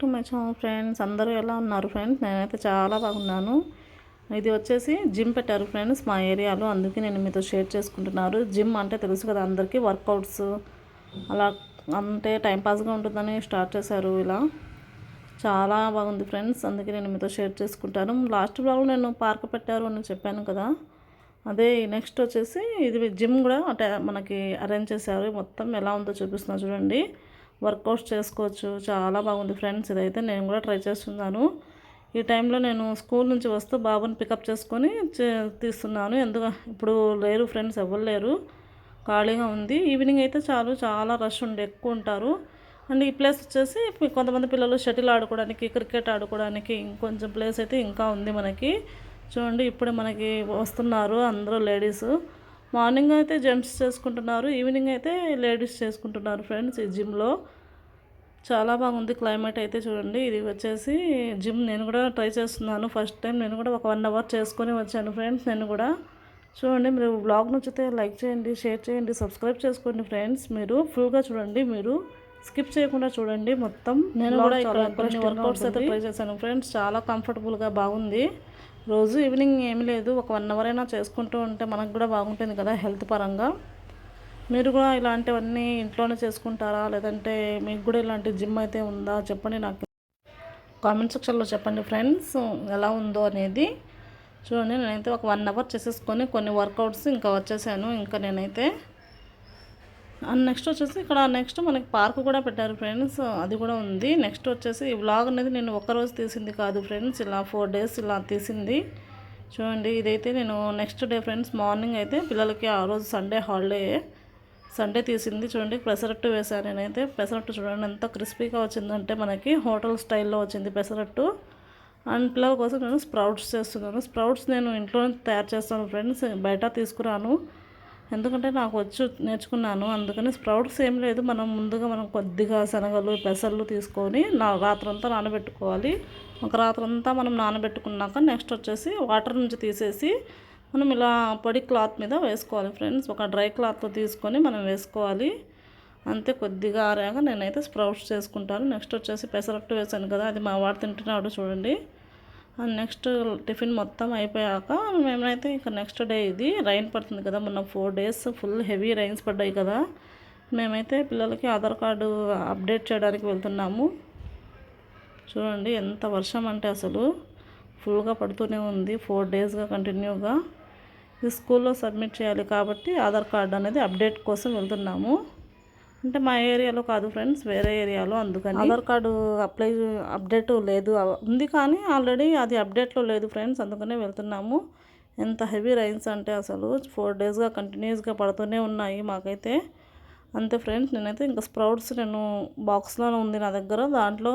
To my channel friends. అందరూ ఎలా ఉన్నారు ఫ్రెండ్స్? నేనైతే చాలా బాగున్నాను. ఇది వచ్చేసి జిమ్ పెట్టారు ఫ్రెండ్స్ మా ఏరియాలో. అందుకే నేను మీతో షేర్ చేసుకుంటున్నారు. జిమ్ అంటే తెలుసు కదా అందరికీ వర్కౌట్స్ అలా అంటే టైంపాస్గా ఉంటుందని స్టార్ట్ చేశారు ఇలా. చాలా బాగుంది ఫ్రెండ్స్. అందుకే నేను మీతో షేర్ చేసుకుంటాను. లాస్ట్ బ్లాగ్ నేను పార్క్ పెట్టారు అని చెప్పాను కదా. అదే నెక్స్ట్ వచ్చేసి ఇది జిమ్ కూడా అంటే మనకి అరేంజ్ చేశారు. మొత్తం ఎలా ఉందో చూపిస్తున్నా చూడండి. వర్కౌట్స్ చేసుకోవచ్చు. చాలా బాగుంది ఫ్రెండ్స్. ఇదైతే నేను కూడా ట్రై చేస్తున్నాను. ఈ టైంలో నేను స్కూల్ నుంచి వస్తూ బాబుని పికప్ చేసుకొని తీస్తున్నాను. ఎందుకు ఇప్పుడు లేరు ఫ్రెండ్స్ ఎవరు లేరు. ఖాళీగా ఉంది. ఈవినింగ్ అయితే చాలు. చాలా రష్ ఉండి ఎక్కువ ఉంటారు. అండ్ ఈ ప్లేస్ వచ్చేసి కొంతమంది పిల్లలు షటిల్ ఆడుకోవడానికి క్రికెట్ ఆడుకోవడానికి ఇంకొంచెం ప్లేస్ అయితే ఇంకా ఉంది మనకి. చూడండి ఇప్పుడే మనకి వస్తున్నారు అందరూ లేడీస్. మార్నింగ్ అయితే జెంట్స్ చేసుకుంటున్నారు. ఈవినింగ్ అయితే లేడీస్ చేసుకుంటున్నారు ఫ్రెండ్స్ ఈ జిమ్లో. చాలా బాగుంది క్లైమేట్ అయితే చూడండి. ఇది వచ్చేసి జిమ్ నేను కూడా ట్రై చేస్తున్నాను. ఫస్ట్ టైం నేను కూడా ఒక వన్ అవర్ చేసుకొని వచ్చాను ఫ్రెండ్స్ నేను కూడా. చూడండి మీరు బ్లాగ్ నచ్చితే లైక్ చేయండి షేర్ చేయండి సబ్స్క్రైబ్ చేసుకోండి ఫ్రెండ్స్. మీరు ఫుల్గా చూడండి మీరు స్కిప్ చేయకుండా చూడండి. మొత్తం నేను కూడా కొన్ని వర్కౌట్స్ అయితే ట్రై చేశాను ఫ్రెండ్స్. చాలా కంఫర్టబుల్గా బాగుంది. రోజు ఈవినింగ్ ఏమి లేదు. ఒక వన్ అవర్ అయినా చేసుకుంటూ ఉంటే మనకు కూడా బాగుంటుంది కదా హెల్త్ పరంగా. మీరు కూడా ఇలాంటివన్నీ ఇంట్లోనే చేసుకుంటారా? లేదంటే మీకు కూడా ఇలాంటి జిమ్ అయితే ఉందా? చెప్పండి నాకు. కామెంట్ సెక్షన్లో చెప్పండి ఫ్రెండ్స్ ఎలా ఉందో అనేది. చూడండి నేనైతే ఒక వన్ అవర్ చేసేసుకొని కొన్ని వర్కౌట్స్ ఇంకా వచ్చేసాను. ఇంకా నేనైతే అండ్ నెక్స్ట్ వచ్చేసి ఇక్కడ నెక్స్ట్ మనకి పార్క్ కూడా పెట్టారు ఫ్రెండ్స్ అది కూడా ఉంది. నెక్స్ట్ వచ్చేసి ఈ వ్లాగ్ అనేది నేను ఒక్కరోజు తీసింది కాదు ఫ్రెండ్స్ ఇలా ఫోర్ డేస్ ఇలా తీసింది. చూడండి ఇదైతే నేను నెక్స్ట్ డే ఫ్రెండ్స్ మార్నింగ్ అయితే పిల్లలకి ఆ రోజు సండే హాలిడే సండే తీసింది చూడండి పెసరట్టు వేసాను నేనైతే. పెసరట్టు చూడండి ఎంత క్రిస్పీగా వచ్చిందంటే మనకి హోటల్ స్టైల్లో వచ్చింది పెసరట్టు. అండ్ పిల్లల కోసం నేను స్ప్రౌట్స్ చేస్తున్నాను. స్ప్రౌట్స్ నేను ఇంట్లోనే తయారు చేస్తాను ఫ్రెండ్స్ బయట తీసుకురాను. ఎందుకంటే నాకు వచ్చి నేర్చుకున్నాను. అందుకని స్ప్రౌట్స్ ఏం లేదు. మనం ముందుగా మనం కొద్దిగా శనగలు పెసర్లు తీసుకొని నా రాత్రంతా నానబెట్టుకోవాలి. ఒక రాత్రంతా మనం నానబెట్టుకున్నాక నెక్స్ట్ వచ్చేసి వాటర్ నుంచి తీసేసి మనం ఇలా పొడి క్లాత్ మీద వేసుకోవాలి ఫ్రెండ్స్. ఒక డ్రై క్లాత్ తీసుకొని మనం వేసుకోవాలి. అంతే కొద్దిగా ఆరాక నేనైతే స్ప్రౌట్స్ చేసుకుంటాను. నెక్స్ట్ వచ్చేసి పెసరట్టు వేసాను కదా అది మా వాడు తింటున్నాడు చూడండి. నెక్స్ట్ టిఫిన్ మొత్తం అయిపోయాక మేమైతే ఇంకా నెక్స్ట్ డే ఇది రైన్ పడుతుంది కదా మొన్న four days full heavy rains పడ్డాయి కదా. మేమైతే పిల్లలకి ఆధార్ కార్డు అప్డేట్ చేయడానికి వెళ్తున్నాము. చూడండి ఎంత వర్షం అంటే అసలు. ఫుల్గా పడుతూనే ఉంది ఫోర్ డేస్గా కంటిన్యూగా. ఇది స్కూల్లో సబ్మిట్ చేయాలి కాబట్టి ఆధార్ కార్డు అనేది అప్డేట్ కోసం వెళ్తున్నాము. అంటే మా ఏరియాలో కాదు ఫ్రెండ్స్ వేరే ఏరియాలో అందుకని. ఆధార్ కార్డు అప్లై అప్డేట్ లేదు. ఉంది కానీ ఆల్రెడీ అది అప్డేట్లో లేదు ఫ్రెండ్స్ అందుకనే వెళ్తున్నాము. ఎంత హెవీ రైన్స్ అంటే అసలు ఫోర్ డేస్గా కంటిన్యూస్గా పడుతూనే ఉన్నాయి మాకైతే. అంతే ఫ్రెండ్స్ నేనైతే ఇంకా స్ప్రౌట్స్ నేను బాక్స్లోనే ఉంది నా దగ్గర. దాంట్లో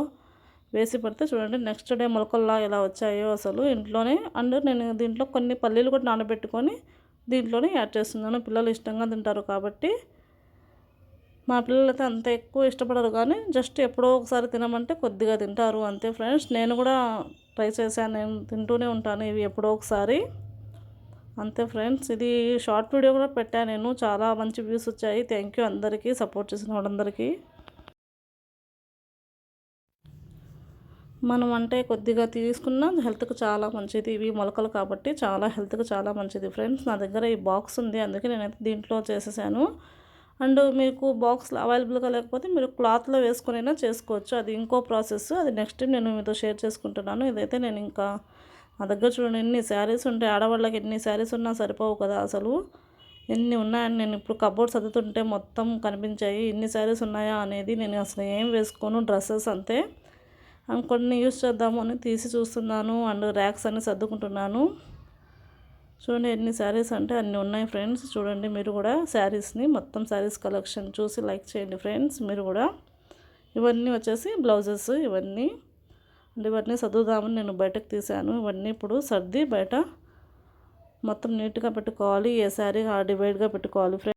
వేసి పెడితే చూడండి నెక్స్ట్ డే మొలకల్లా ఎలా వచ్చాయో అసలు ఇంట్లోనే. అండ్ నేను దీంట్లో కొన్ని పల్లీలు కూడా నానబెట్టుకొని దీంట్లోనే యాడ్ చేస్తున్నాను. పిల్లలు ఇష్టంగా తింటారు కాబట్టి. మా పిల్లలు అయితే అంత ఎక్కువ ఇష్టపడరు కానీ జస్ట్ ఎప్పుడో ఒకసారి తినమంటే కొద్దిగా తింటారు. అంతే ఫ్రెండ్స్ నేను కూడా ట్రై చేశాను. నేను తింటూనే ఉంటాను ఇవి ఎప్పుడో ఒకసారి. అంతే ఫ్రెండ్స్ ఇది షార్ట్ వీడియో కూడా పెట్టాను నేను. చాలా మంచి వ్యూస్ వచ్చాయి. థ్యాంక్ యూ అందరికీ. సపోర్ట్ చేసిన వాళ్ళందరికీ. మనం అంటే కొద్దిగా తీసుకున్న హెల్త్కి చాలా మంచిది. ఇవి మొలకలు కాబట్టి చాలా హెల్త్కి చాలా మంచిది. ఫ్రెండ్స్ నా దగ్గర ఈ బాక్స్ ఉంది. అందుకే నేనైతే దీంట్లో చేసేసాను. అండ్ మీకు బాక్స్ అవైలబుల్గా లేకపోతే మీరు క్లాత్లో వేసుకునైనా చేసుకోవచ్చు. అది ఇంకో ప్రాసెస్. అది నెక్స్ట్ టైం నేను మీతో షేర్ చేసుకుంటున్నాను. ఇదైతే నేను ఇంకా నా దగ్గర చూడండి ఎన్ని శారీస్ ఉంటాయి. ఆడవాళ్ళకి ఎన్ని శారీస్ ఉన్నా సరిపోవు కదా అసలు. ఎన్ని ఉన్నాయని నేను ఇప్పుడు కబోర్డ్ చదువుతుంటే మొత్తం కనిపించాయి. ఎన్ని శారీస్ ఉన్నాయా అనేది నేను అసలు ఏం వేసుకోను. డ్రెస్సెస్ అంతే. కొన్ని యూస్ చేద్దాము అని తీసి చూస్తున్నాను అండ్ ర్యాక్స్ అన్ని సర్దుకుంటున్నాను. చూడండి ఎన్ని శారీస్ అంటే అన్నీ ఉన్నాయి ఫ్రెండ్స్ చూడండి మీరు కూడా శారీస్ని మొత్తం శారీస్ కలెక్షన్ చూసి లైక్ చేయండి ఫ్రెండ్స్ మీరు కూడా ఇవన్నీ వచ్చేసి బ్లౌజెస్ ఇవన్నీ. అండ్ ఇవన్నీ సర్దుదామని నేను బయటకు తీసాను ఇవన్నీ ఇప్పుడు సర్ది బయట మొత్తం నీట్గా పెట్టుకోవాలి. ఏ శారీ డివైడ్గా పెట్టుకోవాలి ఫ్రెండ్స్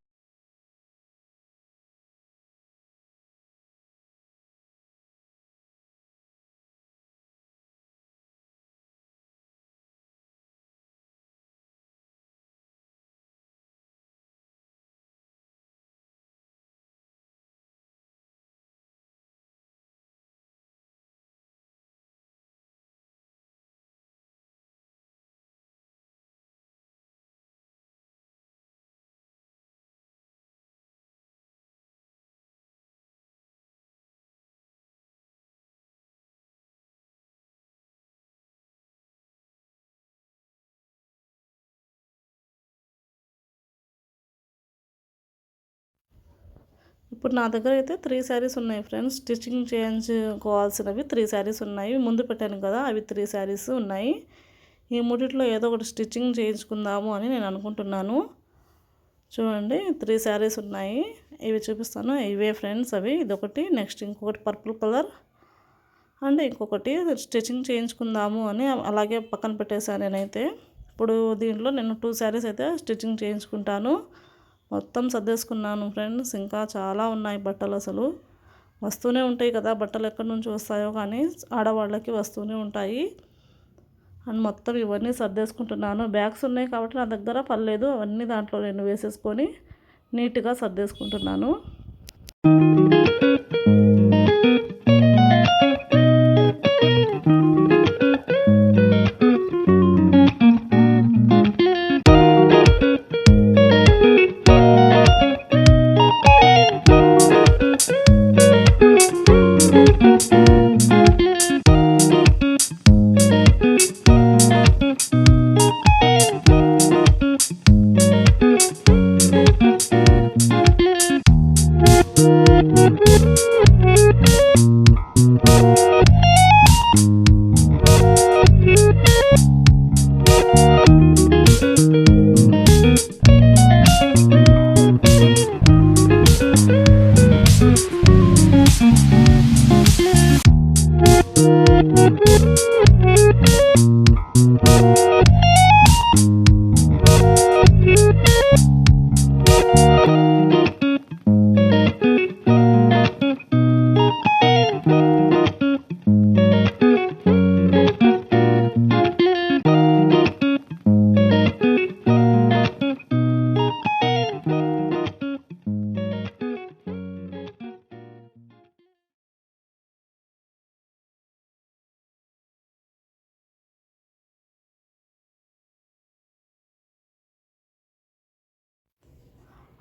ఇప్పుడు నా దగ్గర అయితే త్రీ శారీస్ ఉన్నాయి ఫ్రెండ్స్ స్టిచ్చింగ్ చేయించుకోవాల్సినవి త్రీ శారీస్ ఉన్నాయి. ముందు పెట్టాను కదా అవి త్రీ శారీస్ ఉన్నాయి. ఈ మూడిట్లో ఏదో ఒకటి స్టిచ్చింగ్ చేయించుకుందాము అని నేను అనుకుంటున్నాను. చూడండి త్రీ శారీస్ ఉన్నాయి. ఇవి చూపిస్తాను. ఇవే ఫ్రెండ్స్ అవి. ఇదొకటి నెక్స్ట్ ఇంకొకటి పర్పుల్ కలర్ అండ్ ఇంకొకటి స్టిచ్చింగ్ చేయించుకుందాము అని అలాగే పక్కన పెట్టేశాను నేనైతే. ఇప్పుడు దీంట్లో నేను టూ శారీస్ అయితే స్టిచ్చింగ్ చేయించుకుంటాను. మొత్తం సర్దేసుకున్నాను ఫ్రెండ్స్. ఇంకా చాలా ఉన్నాయి బట్టలు అసలు. వస్తూనే ఉంటాయి కదా బట్టలు ఎక్కడి నుంచి వస్తాయో కానీ ఆడవాళ్ళకి వస్తూనే ఉంటాయి. అండ్ మొత్తం ఇవన్నీ సర్దేసుకుంటున్నాను. బ్యాగ్స్ ఉన్నాయి కాబట్టి నా దగ్గర పర్లేదు. అవన్నీ దాంట్లో నేను వేసేసుకొని నీట్గా సర్దేసుకుంటున్నాను.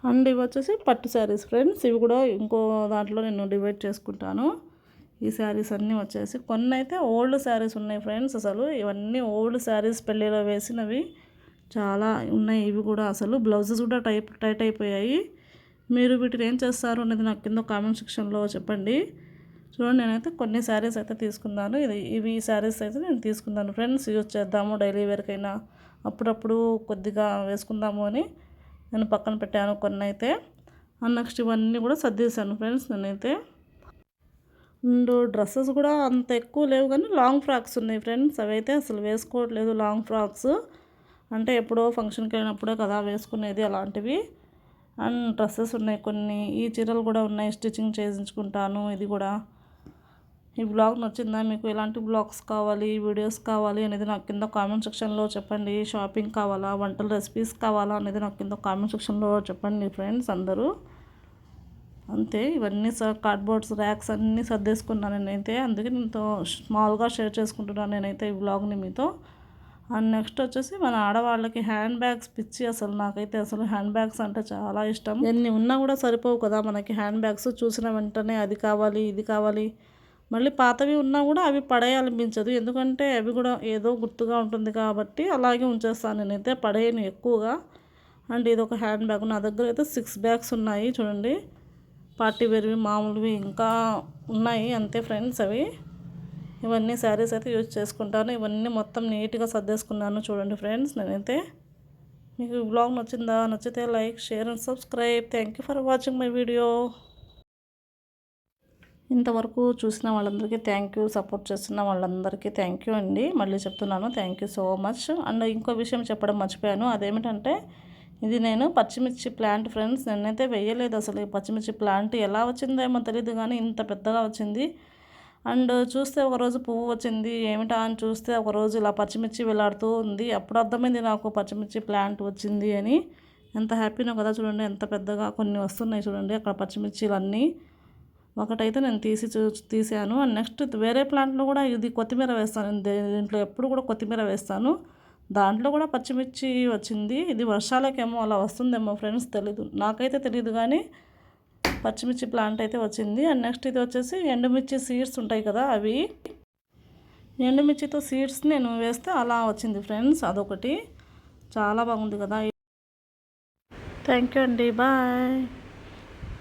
అండ్ ఇవి వచ్చేసి పట్టు శారీస్ ఫ్రెండ్స్. ఇవి కూడా ఇంకో దాంట్లో నేను డివైడ్ చేసుకుంటాను. ఈ శారీస్ అన్నీ వచ్చేసి కొన్ని అయితే ఓల్డ్ శారీస్ ఉన్నాయి ఫ్రెండ్స్ అసలు. ఇవన్నీ ఓల్డ్ శారీస్ పెళ్ళిలో వేసినవి చాలా ఉన్నాయి. ఇవి కూడా అసలు బ్లౌజెస్ కూడా టైప్ టైట్ అయిపోయాయి. మీరు వీటిని ఏం చేస్తారు అనేది నాకు కింద కామెంట్ సెక్షన్లో చెప్పండి. చూడండి నేనైతే కొన్ని శారీస్ అయితే తీసుకున్నాను. ఇది ఇవి శారీస్ అయితే నేను తీసుకున్నాను ఫ్రెండ్స్. యూజ్ చేద్దాము డైలీ వేర్కైనా. అప్పుడప్పుడు కొద్దిగా వేసుకుందాము అని నేను పక్కన పెట్టాను కొన్ని అయితే నెక్స్ట్ ఇవన్నీ కూడా సర్దేశాను ఫ్రెండ్స్ నేనైతే. అండ్ డ్రెస్సెస్ కూడా అంత ఎక్కువ లేవు కానీ లాంగ్ ఫ్రాక్స్ ఉన్నాయి ఫ్రెండ్స్. అవి అయితే అసలు వేసుకోవట్లేదు లాంగ్ ఫ్రాక్స్. అంటే ఎప్పుడో ఫంక్షన్కి వెళ్ళినప్పుడే కదా వేసుకునేది అలాంటివి. అండ్ డ్రెస్సెస్ ఉన్నాయి కొన్ని. ఈ చీరలు కూడా ఉన్నాయి స్టిచ్చింగ్ చేయించుకుంటాను ఇది కూడా. ఈ బ్లాగ్ నచ్చిందా? మీకు ఎలాంటి బ్లాగ్స్ కావాలి వీడియోస్ కావాలి అనేది నాకు కింద కామెంట్ సెక్షన్లో చెప్పండి. షాపింగ్ కావాలా? వంటల రెసిపీస్ కావాలా అనేది నాకు కింద కామెంట్ సెక్షన్లో చెప్పండి ఫ్రెండ్స్ అందరూ. అంతే. ఇవన్నీ కార్డ్బోర్డ్స్ ర్యాక్స్ అన్నీ సర్దేసుకున్నాను నేనైతే. అందుకే నేను స్మాల్గా షేర్ చేసుకుంటున్నాను నేనైతే ఈ బ్లాగ్ని మీతో. అండ్ నెక్స్ట్ వచ్చేసి మన ఆడవాళ్ళకి హ్యాండ్ బ్యాగ్స్ పిచ్చి అసలు. నాకైతే అసలు హ్యాండ్ బ్యాగ్స్ అంటే చాలా ఇష్టం. ఎన్ని ఉన్నా కూడా సరిపోవు కదా మనకి హ్యాండ్ బ్యాగ్స్. చూసిన వెంటనే అది కావాలి ఇది కావాలి. మళ్ళీ పాతవి ఉన్నా కూడా అవి పడేయాలనిపించదు. ఎందుకంటే అవి కూడా ఏదో గుర్తుగా ఉంటుంది కాబట్టి అలాగే ఉంచేస్తాను నేనైతే. పడేయను ఎక్కువగా. అండ్ ఇది ఒక హ్యాండ్ బ్యాగ్. నా దగ్గర అయితే సిక్స్ బ్యాగ్స్ ఉన్నాయి చూడండి. పార్టీ వేర్వి మామూలువి ఇంకా ఉన్నాయి అంతే ఫ్రెండ్స్ అవి. ఇవన్నీ శారీస్ అయితే యూజ్ చేసుకుంటాను. ఇవన్నీ మొత్తం నీట్గా సర్దేసుకున్నాను చూడండి ఫ్రెండ్స్ నేనైతే. మీకు బ్లాగ్ నచ్చిందా? నచ్చితే like share and subscribe. Thank you for watching my video. ఇంతవరకు చూసిన వాళ్ళందరికీ థ్యాంక్ యూ సపోర్ట్ చేస్తున్న వాళ్ళందరికీ థ్యాంక్ యూ అండి. మళ్ళీ చెప్తున్నాను thank you so much and ఇంకో విషయం చెప్పడం మర్చిపోయాను. అదేమిటంటే ఇది నేను పచ్చిమిర్చి ప్లాంట్ ఫ్రెండ్స్ నేనైతే వేయలేదు అసలు ఈ పచ్చిమిర్చి ప్లాంట్ ఎలా వచ్చిందేమో తెలియదు కానీ ఇంత పెద్దగా వచ్చింది. అండ్ చూస్తే ఒకరోజు పువ్వు వచ్చింది ఏమిటా అని చూస్తే ఒకరోజు ఇలా పచ్చిమిర్చి వేలాడుతూ ఉంది. అప్పుడు అర్థమైంది నాకు పచ్చిమిర్చి ప్లాంట్ వచ్చింది అని. ఎంత హ్యాపీనో కదా చూడండి ఎంత పెద్దగా కొన్ని వస్తున్నాయి చూడండి అక్కడ పచ్చిమిర్చిలు అన్నీ ఒకటైతే నేను తీసి చూ తీసాను అండ్ నెక్స్ట్ వేరే ప్లాంట్లో కూడా ఇది కొత్తిమీర వేస్తాను. దీంట్లో ఎప్పుడు కూడా కొత్తిమీర వేస్తాను. దాంట్లో కూడా పచ్చిమిర్చి వచ్చింది. ఇది వర్షాలకేమో అలా వస్తుందేమో ఫ్రెండ్స్ తెలీదు. నాకైతే తెలియదు కానీ పచ్చిమిర్చి ప్లాంట్ అయితే వచ్చింది. అండ్ నెక్స్ట్ ఇది వచ్చేసి ఎండుమిర్చి సీడ్స్ ఉంటాయి కదా అవి. ఎండుమిర్చితో సీడ్స్ నేను వేస్తే అలా వచ్చింది ఫ్రెండ్స్ అదొకటి. చాలా బాగుంది కదా. థ్యాంక్ యూ అండి. బాయ్.